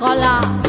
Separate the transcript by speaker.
Speaker 1: কলা।